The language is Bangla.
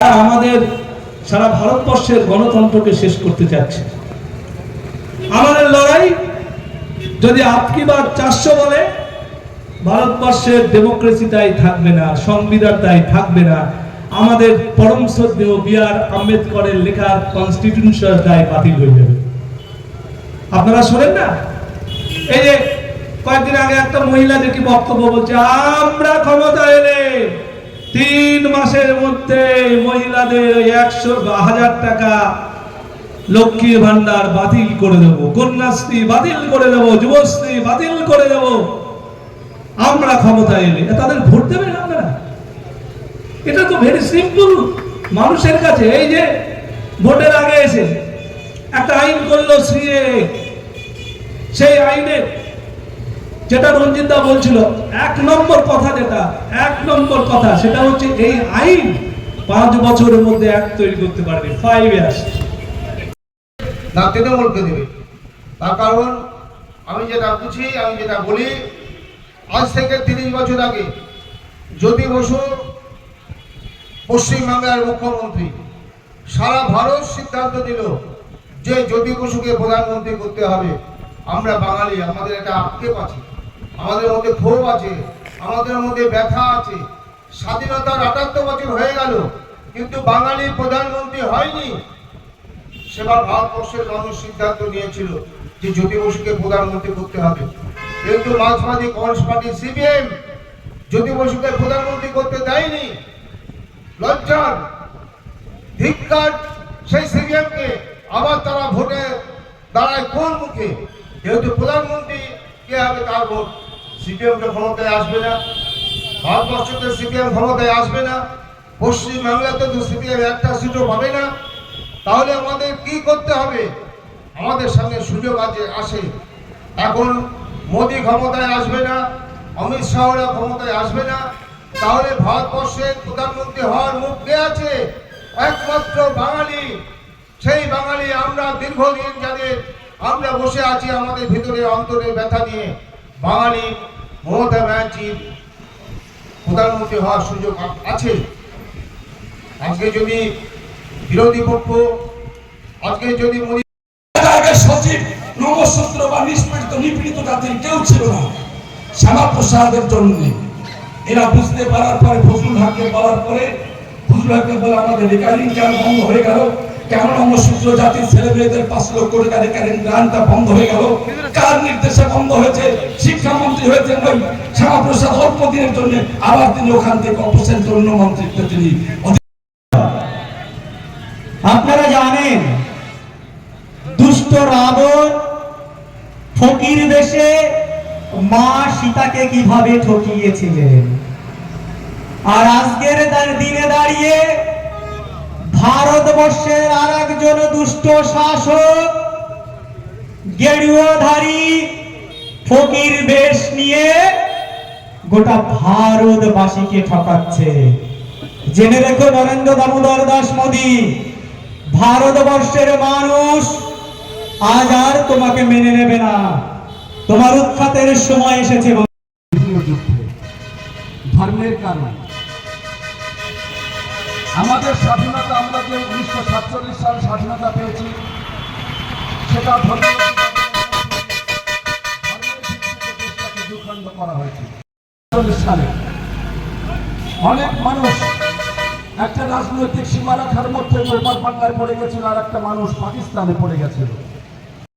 আমাদের সারা ভারতবর্ষের গণতন্ত্রকে শেষ করতে চাচ্ছে। আমাদের লড়াই যদি আপকি বার চারশো বলে, ভারতবর্ষের ডেমোক্রেসি তাই থাকবে না, সংবিধান তাই থাকবে না, আমাদের পরম শ্রদ্ধেয় বি আর আম্বেদকরের লেখা কনস্টিটিউশন তাই বাতিল হয়ে যাবে। আপনারা শোনেন না? এই যে কয়েকদিন আগে একটা মহিলা দেখি বক্তব্য বলছে, আমরা ক্ষমতা এলে তিন মাসের মধ্যে মহিলাদের একশো হাজার টাকা লক্ষ্মী ভান্ডার বাতিল করে দেবো, কন্যাশ্রী বাতিল করে দেবো, যুবশ্রী বাতিল করে দেবো। আমরা ক্ষমতা এলে তাদের ভোট দেবেন আপনারা? এটা তো ভেরি সিম্পল মানুষের কাছে এই যে ভোটের আগে এসে একটা আইন করল সিএ সেই আইনে যেটা রঞ্জিত দা বলছিল, এক নম্বর কথা যেটা, এক নম্বর কথা, সেটা হচ্ছে এই আইন পাঁচ বছরের মধ্যে এক তৈরি করতে পারবে ফাইভ ইয়ার্স না তৃণমূলকে দেবে তার কারণ, আমি যেটা বুঝি, আমি যেটা বলি, আজ থেকে তিরিশ বছর আগে জ্যোতি বসু পশ্চিমবাংলার মুখ্যমন্ত্রী, সারা ভারত সিদ্ধান্ত নিল যে জ্যোতি বসুকে প্রধানমন্ত্রী করতে হবে। আমরা বাঙালি, আমাদের একটা আক্ষেপ আছে। আমাদের মধ্যে ক্ষোভ আছে, আমাদের মধ্যে ব্যথা আছে। স্বাধীনতার আটাত্তর বছর হয়ে গেল, কিন্তু বাঙালি প্রধানমন্ত্রী হয়নি। সেবার ভারতবর্ষের মানুষ সিদ্ধান্ত নিয়েছিল যে জ্যোতি বসুকে প্রধানমন্ত্রী করতে হবে। কিন্তু মার্ক্সবাদী কমিউনিস্ট পার্টি সিপিএম জ্যোতি বসুকে প্রধানমন্ত্রী করতে দেয়নি। লজ্জার ধিক্কার সেই সিপিএমকে আবার তারা ভোটে দাঁড়ায় কোন মুখে? যেহেতু প্রধানমন্ত্রী কে হবে তার ভোট? সিপিএমকে ক্ষমতায় আসবে না। ভারতবর্ষতে সিপিএম ক্ষমতায় আসবে না। পশ্চিম বাংলাতে তো সিপিএম একটা সিটও পাবে না। তাহলে আমাদের কি করতে হবে? আমাদের সঙ্গে সুযোগ আছে, আসে। এখন মোদী ক্ষমতায় আসবে না, অমিত শাহরা ক্ষমতায় আসবে না। তাহলে ভারতবর্ষের প্রধানমন্ত্রী হওয়ার মুখ আছে? একমাত্র বাঙালি। সেই বাঙালি আমরা দীর্ঘদিন যাদের আমরা বসে আছি আমাদের ভিতরে অন্তরে ব্যথা নিয়ে। বাঙালি মমতা ব্যানার্জির প্রধানমন্ত্রী হওয়ার সুযোগ আছে। আজকে যদি বিরোধী পক্ষ, আজকে যদি সচিব নবসূত্র বা নিষ্পীড়িত নিপীড়িত জাতির কেউ ছিল না। শ্যামা প্রসাদের জন্য। এরা বুঝতে পারার পরে ফজলুল হাককে বলার পরে ফজলুল হাককে বলে আমাদের রেকারিং কেন বন্ধ হয়ে গেল? কেন নবসূত্র জাতির পাঁচ লক্ষ গ্রান্টটা বন্ধ হয়ে গেল? কার নির্দেশে বন্ধ হয়েছে? শিক্ষামন্ত্রী হয়েছেন ওই অল্প দিনের জন্য। আবার তিনি ওখান থেকে তিনি আপনারা জানেন, দুষ্ট রাবণ ফকির বেশে মা সীতাকে কীভাবে ঠকিয়েছিলেন? আর আজকের দার দিনে দাঁড়িয়ে ভারতবর্ষের আর একজন দুষ্ট শাসক, গেরুয়াধারী ফকির বেশ নিয়ে গোটা ভারতবাসীকে ঠকাচ্ছে। জেনে রেখো নরেন্দ্র দামোদর দাস মোদী, ভারতবর্ষের মানুষ আজ আর তোমাকে মেনে নেবে না। তোমার উৎখাতের সময় এসেছে ধর্মের কারণে। আমাদের স্বাধীনতা, আমরা যে উনিশশো সাতচল্লিশ সাল স্বাধীনতা পেয়েছি, সেটা দুখণ্ড করা হয়েছে। সালে অনেক মানুষ একটা রাজনৈতিক সীমারেখার মধ্যে বাংলায় পড়ে গেছিল আর একটা মানুষ পাকিস্তানে পড়ে গেছিল।